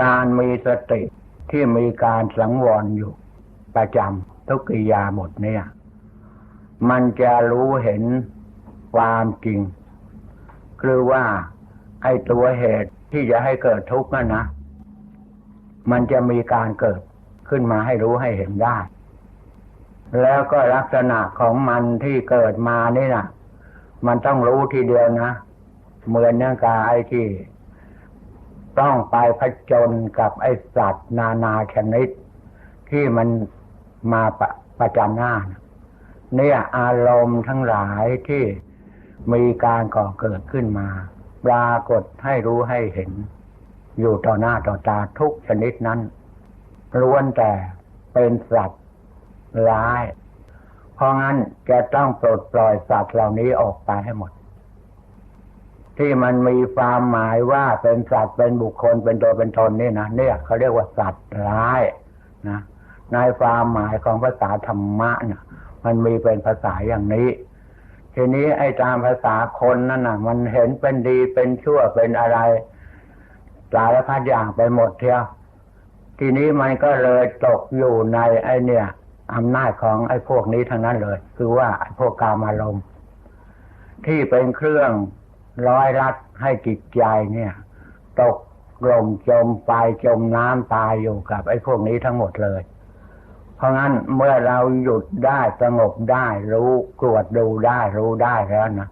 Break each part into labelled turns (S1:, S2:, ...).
S1: การมีสติที่มีการสังวรอยู่ ประจำทุกิยาหมดเนี่ย มันจะรู้เห็นความจริง คือว่าไอ้ตัวเหตุที่จะให้เกิดทุกข์นั่นนะ มันจะมีการเกิดขึ้นมาให้รู้ให้เห็นได้ แล้วก็ลักษณะของมันที่เกิดมานี่นะมันต้องรู้ทีเดียวนะ เหมือนเนื่องกาไอที่ ต้องไปผจญกับไอสัตว์นานาชนิด ที่มันมาประประจันหน้านะเนี่ยอารมณ์ทั้งหลายที่มีการก่อเกิดขึ้นมา ปรากฏให้รู้ให้เห็น อยู่ต่อหน้าต่อตาทุกชนิดนั้นล้วนแต่เป็นสัตว์ร้าย เพราะงั้นจะต้องปลดปล่อยสัตว์เหล่านี้ออกไปให้หมด ที่มันมีความหมายว่าเป็นสัตว์เป็นบุคคลเป็นตัวเป็นตนนี่นะเนี่ยเขาเรียกว่าสัตว์ร้ายนะในความหมายของภาษาธรรมะเนี่ยมันมีเป็นภาษาอย่างนี้ ทีนี้ไอ้ตามภาษาคนนั่นน่ะ มันเห็นเป็นดีเป็นชั่วเป็นอะไรสารพัดอย่างไปหมดเทียวทีนี้มันก็เลยตกอยู่ในไอเนี่ยอำนาจของไอ้พวกนี้ทั้งนั้นเลย คือว่าไอ้พวกกามารมณ์ที่เป็นเครื่อง ร้อยรัดให้จิตใจเนี่ย ตกลงจมไปจมน้ำตายอยู่กับ ไอ้พวกนี้ทั้งหมดเลย เพราะงั้นเมื่อเราหยุดได้สงบได้ รู้กรวดดูได้รู้ได้แล้วนะ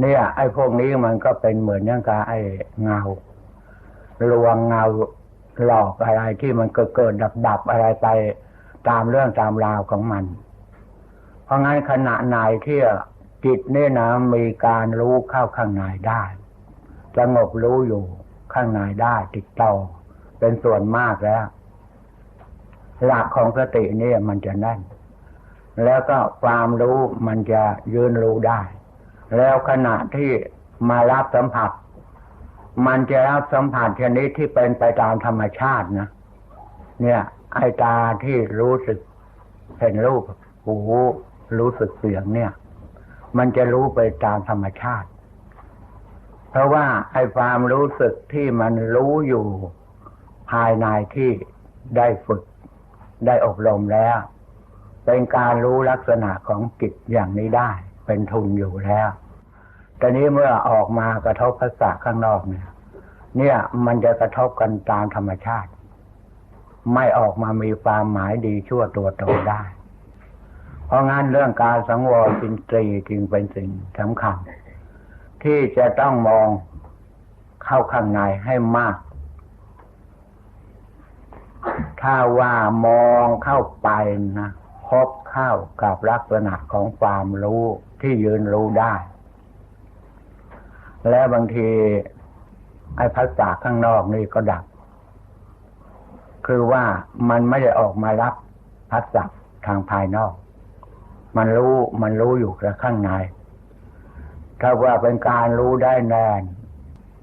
S1: เนี่ย ไอ้พวกนี้มันก็เป็นเหมือนอย่างกับไอ้เงาลวงเงาหลอกอะไรที่มันเกิดเกิดดับดับอะไรไปตามเรื่องตามราวของมัน เพราะงั้นขณะไหนที่ จิตนี่นะมีการรู้เข้าข้างในได้สงบรู้อยู่ข้างในได้ติดต่อเป็นส่วนมากแล้ว หลักของสตินี่มันจะแน่นแล้วก็ความรู้มันจะยืนรู้ได้ แล้วขณะที่มารับสัมผัส มันจะรับสัมผัสชนิดที่เป็นไปตามธรรมชาตินะเนี่ยไอตาที่รู้สึกเห็นรูปหูรู้สึกเสียงเนี่ย มันจะรู้ไปตามธรรมชาติ เพราะว่าไอ้ความรู้สึกที่มันรู้อยู่ภายในที่ได้ฝึกได้อบรมแล้ว เป็นการรู้ลักษณะของจิตอย่างนี้ได้ เป็นทุนอยู่แล้วแต่นี้เมื่อออกมากระทบภาษาข้างนอกเนี่ย เนี่ยมันจะกระทบกันตามธรรมชาติ ไม่ออกมามีความหมายดีชั่วตัวตนได้ เพราะงั้นเรื่องการสังวรสินตรีจึงเป็นสิ่งสำคัญ ที่จะต้องมองเข้าข้างในให้มาก ถ้าว่ามองเข้าไปนะพบเข้ากับลักษณะของความรู้ที่ยืนรู้ได้ แล้วบางทีไอ้ภาษาข้างนอกนี่ก็ดับ คือว่ามันไม่ได้ออกมารับภาษาทางภายนอก มันรู้มันรู้อยู่ข้างใน ถ้าว่าเป็นการรู้ได้แน่น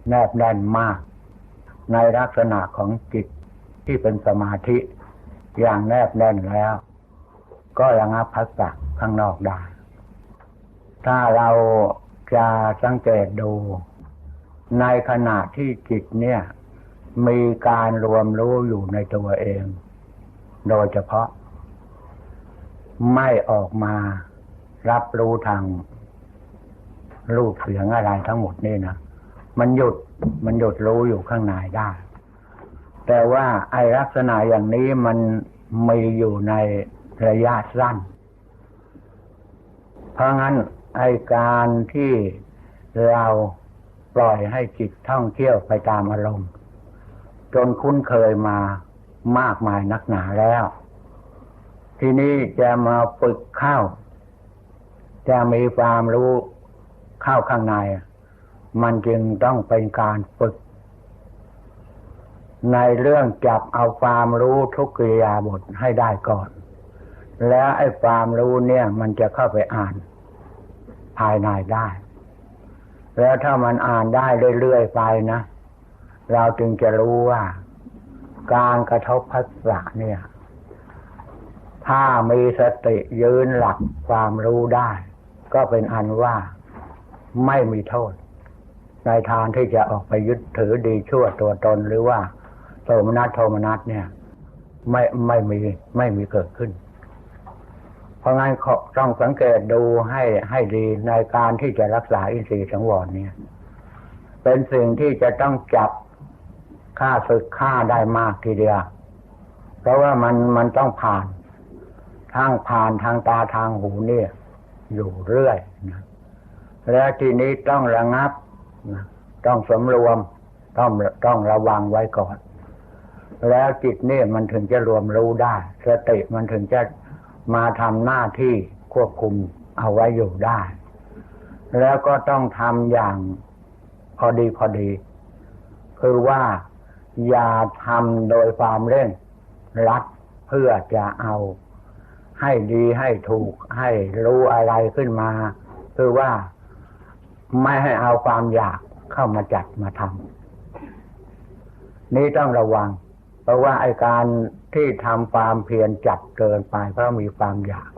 S1: แนบแน่นมาก ในลักษณะของจิตที่เป็นสมาธิอย่างแนบแน่นแล้ว ก็ระงับภาษาข้างนอกได้ ถ้าเราจะสังเกตดู ในขณะที่จิตเนี่ย มีการรวมรู้อยู่ในตัวเอง โดยเฉพาะ ไม่ออกมารับรู้ทางรูปเสียงอะไรทั้งหมดนี่นะมันหยุดมันหยุดรู้อยู่ข้างในได้ แต่ว่าไอลักษณะอย่างนี้มันมีอยู่ในระยะสั้น เพราะงั้นไอการที่เราปล่อยให้จิตท่องเที่ยวไปตามอารมณ์ จนคุ้นเคยมามากมายนักหนาแล้ว ทีนี้จะมาฝึกข้าว จะมีความรู้เข้าข้างใน มันจึงต้องเป็นการฝึก ในเรื่องจับเอาความรู้ทุกกิริยาบทให้ได้ก่อน แล้วไอ้ความรู้เนี่ยมันจะเข้าไปอ่าน ภายในได้ แล้วถ้ามันอ่านได้เรื่อยๆไปนะ เราจึงจะรู้ว่า การกระทบภาษาเนี่ย ถ้ามีสติยืนหลักความรู้ได้ ก็เป็นอันว่าไม่มีโทษ ในทางที่จะออกไปยึดถือดีชั่วตัวตนหรือว่าโทมนัสโทมนัสเนี่ย ไม่ไม่มีไม่มีเกิดขึ้น เพราะงั้นต้องสังเกตดูให้ให้ดีในการที่จะรักษาอินทรีย์สังวรเนี่ย เป็นสิ่งที่จะต้องจับค่าศึกค่าได้มากทีเดียว เพราะว่ามันมันต้องผ่าน ทางผ่านทางตาทางหูเนี่ย อยู่เรื่อยนะแล้วทีนี้ต้องระงับนะต้องสำรวมต้องต้องระวังไว้ก่อน แล้วจิตนี่มันถึงจะรวมรู้ได้ สติมันถึงจะมาทำหน้าที่ควบคุมเอาไว้อยู่ได้ แล้วก็ต้องทำอย่างพอดีพอดี คือว่าอย่าทำโดยความเร่งรัดเพื่อจะเอา ให้ดีให้ถูกให้รู้อะไรขึ้นมา คือว่าไม่ให้เอาความอยากเข้ามาจัดมาทำนี่ต้องระวัง เพราะว่าไอการที่ทำความเพียรจัดเกินไป เพราะมีความอยาก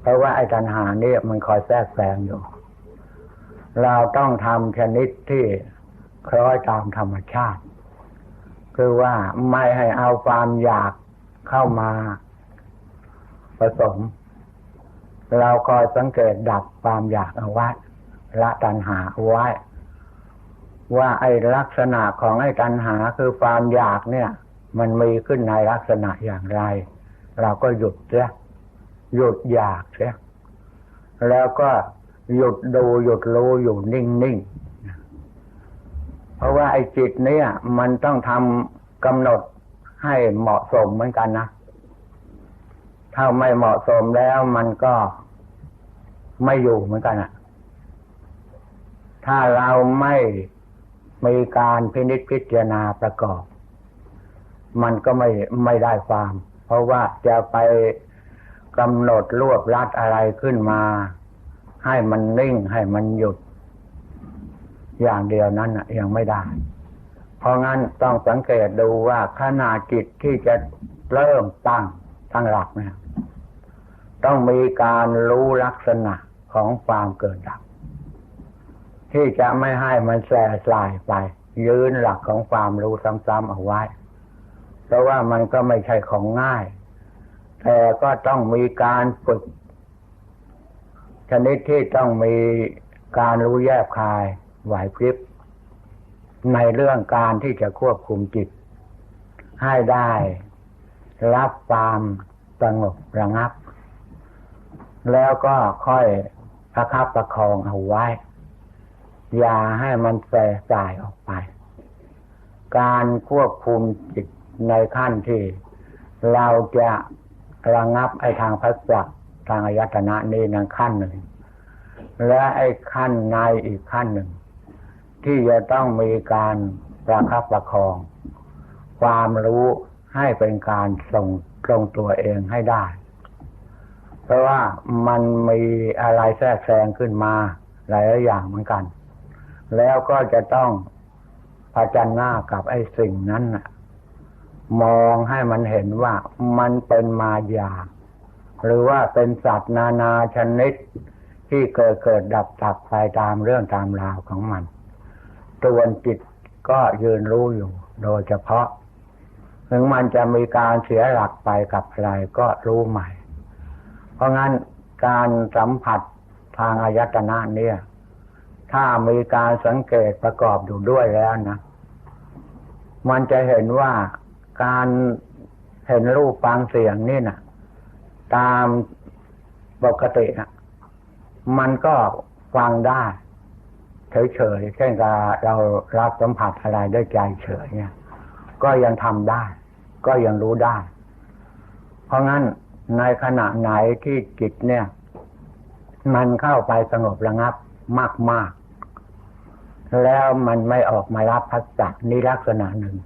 S1: เพราะว่าไอ้ตัณหานี่มันคอยแทรกแซงอยู่ เราต้องทำชนิดที่คล้อยตามธรรมชาติ คือว่าไม่ให้เอาความอยากเข้ามา ผสม เราคอยสังเกตดับความอยากเอาไว้ละตัณหาเอาไว้ว่าไอ้ลักษณะของไอ้ตัณหาคือความอยากเนี่ย มันมีขึ้นในลักษณะอย่างไร เราก็หยุดเสียหยุดอยากเสียแล้วก็หยุดดูหยุดรู้อยู่นิ่งๆเพราะว่าไอ้จิตเนี่ย มันต้องทำกำหนดให้เหมาะสมเหมือนกันนะ ถ้าไม่เหมาะสมแล้วมันก็ไม่อยู่เหมือนกันอะถ้าเราไม่มีการพินิจพิจารณาประกอบ มันก็ไม่ไม่ได้ความ เพราะว่าจะไปกำหนดรวบรัดอะไรขึ้นมา ให้มันนิ่งให้มันหยุด อย่างเดียวนั้นยังไม่ได้ เพราะงั้นต้องสังเกตดูว่าขนาดจิตที่จะเริ่มตั้ง ตั้งหลักเนี่ยต้องมีการรู้ลักษณะของความเกิดดับ ที่จะไม่ให้มันแสสลายไป ยืนหลักของความรู้ซ้ำๆเอาไว้ เพราะว่ามันก็ไม่ใช่ของง่าย แต่ก็ต้องมีการฝึก ชนิดที่ต้องมีการรู้แยบคายไหวพริบในเรื่องการที่จะควบคุมจิต ให้ได้ รับความสงบระงับ แล้วก็ค่อยประคับประคองเอาไว้ อย่าให้มันแสสายออกไป การควบคุมจิตในขั้นที่ เราจะระงับไอ้ทางพัสสะทางอายตนะนี้ในขั้นหนึ่ง และไอ้ขั้นในอีกขั้นหนึ่ง ที่จะต้องมีการประคับประคอง ความรู้ ให้เป็นการส่งตรงตัวเองให้ได้ เพราะว่ามันมีอะไรแทรกแซงขึ้นมา หลายอย่างเหมือนกัน แล้วก็จะต้องพจันหน้ากับไอ้สิ่งนั้นน่ะมองให้มันเห็นว่ามันเป็นมายา หรือว่าเป็นสัตว์นานาชนิดที่เกิดเกิดดับดับไปตามเรื่องตามราวของมัน ตัวจิตก็ยืนรู้อยู่โดยเฉพาะ ถึงมันจะมีการเสียหลักไปกับอะไรก็รู้ใหม่ เพราะงั้นการสัมผัสทางอายตนะเนี่ย ถ้ามีการสังเกตประกอบอยู่ด้วยแล้วนะ มันจะเห็นว่าการเห็นรูปฟังเสียงนี่นะตามปกตินะมันก็ฟังได้ เฉยๆเช่นกับเรารับสัมผัสอะไรด้วยใจเฉยเนี่ย ก็ยังทำได้ ก็ยังรู้ได้ เพราะงั้นในขณะไหนที่จิตเนี่ย มันเข้าไปสงบระงับมากมากแล้วมันไม่ออกมารับพัสสะนี่ลักษณะหนึ่ง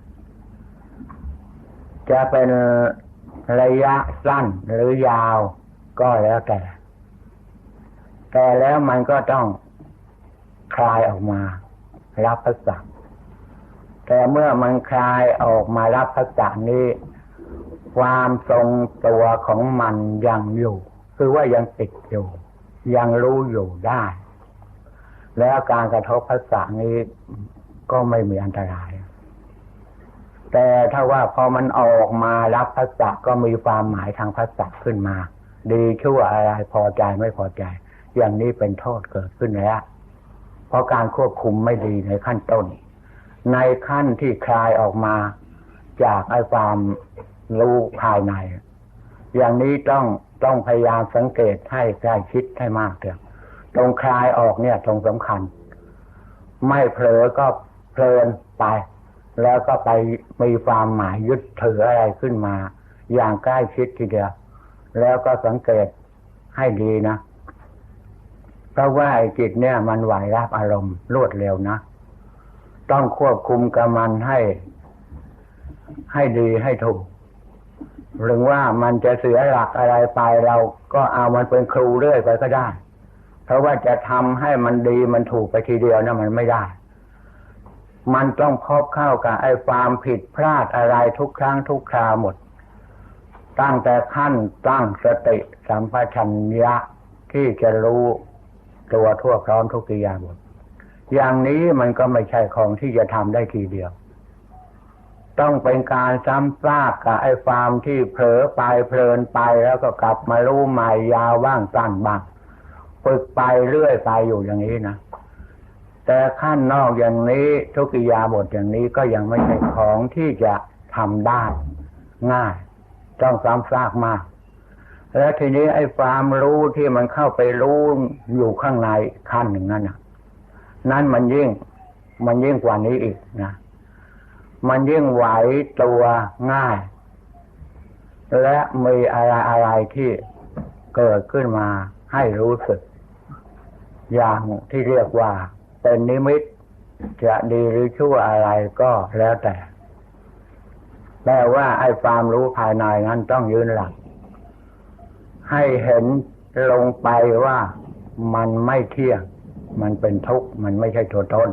S1: จะเป็นระยะสั้นหรือยาวก็แล้วแต่ แต่แล้วมันก็ต้องคลายออกมา รับพัสสะ แต่เมื่อมันคลายออกมารับพัสสะนี้ ความทรงตัวของมันยังอยู่ คือว่ายังติดอยู่ ยังรู้อยู่ได้ แล้วการกระทบภาษานี้ก็ไม่มีอันตราย แต่ถ้าว่าพอมันออกมารับภาษาก็มีความหมายทางภาษาขึ้นมา ดีชั่วอะไรพอใจไม่พอใจ อย่างนี้เป็นโทษเกิดขึ้นแล้วเพราะการควบคุมไม่ดีในขั้นต้น ในขั้นที่คลายออกมาจากไอ้ความรู้ภายใน อย่างนี้ต้องต้องพยายามสังเกตให้ใกล้ชิดให้มากเถอะตรงคลายออกเนี่ยตรงสำคัญ ไม่เผลอก็เพลินไป แล้วก็ไปมีความหมายยึดถืออะไรขึ้นมา อย่างใกล้ชิดทีเดียว แล้วก็สังเกตให้ดีนะ เพราะว่าไอ้จิตเนี่ยมันไหวรับอารมณ์รวดเร็วนะ ต้องควบคุมกับมันให้ ให้ดีให้ถูกหรือว่ามันจะเสียหลักอะไรไปเราก็เอามันเป็นครูเรื่อยไปก็ได้ เพราะว่าจะทำให้มันดีมันถูกไปทีเดียวนะมันไม่ได้ มันต้องพบเข้ากับไอ้ความผิดพลาดอะไรทุกครั้งทุกคราหมด ตั้งแต่ขั้นตั้งสติสัมปชัญญะที่จะรู้ตัวทั่วพร้อมทุกกิริยาหมด อย่างนี้มันก็ไม่ใช่ของที่จะทำได้ทีเดียว ต้องเป็นการซ้ำซากกับไอ้ความที่เผลอไปเพลินไปแล้วก็กลับมารู้ใหม่ยาวบ้างสั้นบ้างฝึกไปเรื่อยไปอยู่อย่างนี้นะแต่ขั้นนอกอย่างนี้ทุกิยาบทอย่างนี้ก็ยังไม่ใช่ของที่จะทำได้ง่าย ต้องซ้ำซากมาก แล้วทีนี้ไอ้ความรู้ที่มันเข้าไปรู้อยู่ข้างในขั้นหนึ่งนั้นนะ นั่นมันยิ่ง มันยิ่งกว่านี้อีกนะ มันยิ่งไหวตัวง่าย และมีอะไรอะไรที่เกิดขึ้นมาให้รู้สึก อย่างที่เรียกว่าเป็นนิมิตจะดีหรือชั่วอะไรก็แล้วแต่แต่ว่าไอ้ความรู้ภายในนั้นต้องยืนหลัก ให้เห็นลงไปว่ามันไม่เที่ยง มันเป็นทุกข์มันไม่ใช่ตัวตน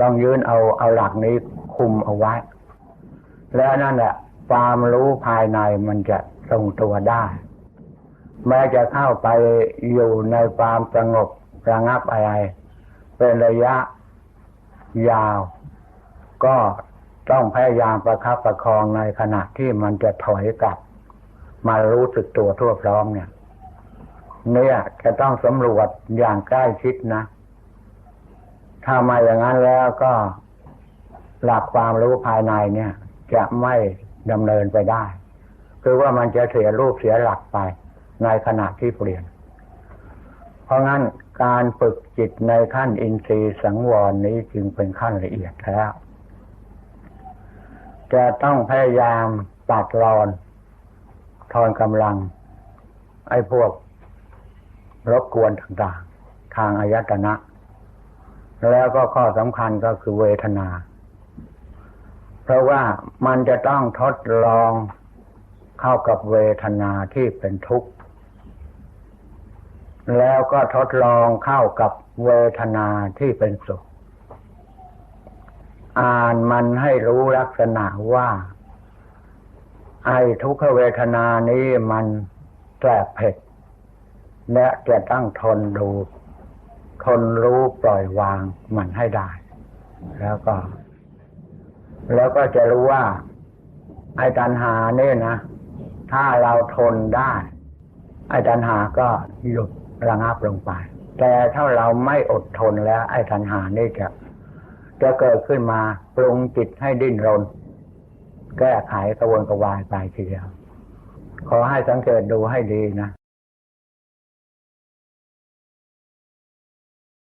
S1: ต้องยืนเอาเอาหลักนี้คุมเอาไว้ แล้วนั่นแหละความรู้ภายในมันจะทรงตัวได้แม้จะเข้าไปอยู่ในความสงบระงับอะไร เป็นระยะยาว ก็ต้องพยายามประคับประคองในขณะที่มันจะถอยกลับ มารู้สึกตัวทั่วพร้อมเนี่ย เนี่ยจะต้องสำรวจอย่างใกล้ชิดนะ ถ้ามาอย่างนั้นแล้วก็หลักความรู้ภายในเนี่ย จะไม่ดำเนินไปได้ คือว่ามันจะเสียรูปเสียหลักไปในขณะที่เปลี่ยน เพราะงั้นการฝึกจิตในขั้นอินทรีย์สังวรนี้จึงเป็นขั้นละเอียดแล้วจะต้องพยายามตัดรอน ทอนกำลัง ไอ้พวก รบกวนต่างๆ ทางอายตนะ แล้วก็ข้อสำคัญก็คือเวทนา เพราะว่ามันจะต้องทดลองเข้ากับเวทนาที่เป็นทุกข์ แล้วก็ทดลองเข้ากับเวทนาที่เป็นสุข อ่านมันให้รู้ลักษณะว่า ไอ้ทุกขเวทนานี้มันแสบเผ็ด และจะต้องทนดู ทนรู้ปล่อยวางมันให้ได้ แล้วก็ แล้วก็จะรู้ว่า ไอ้ตัณหาเนี่ยนะ ถ้าเราทนได้ ไอ้ตัณหาก็หยุดระงับลงไป แต่ถ้าเราไม่อดทนแล้ว ไอ้ตัณหานี่จะจะเกิดขึ้นมาปรุงจิตให้ดิ้นรน แก้ไขกระวนกระวายไปทีเดียว ขอให้สังเกตดูให้ดีนะ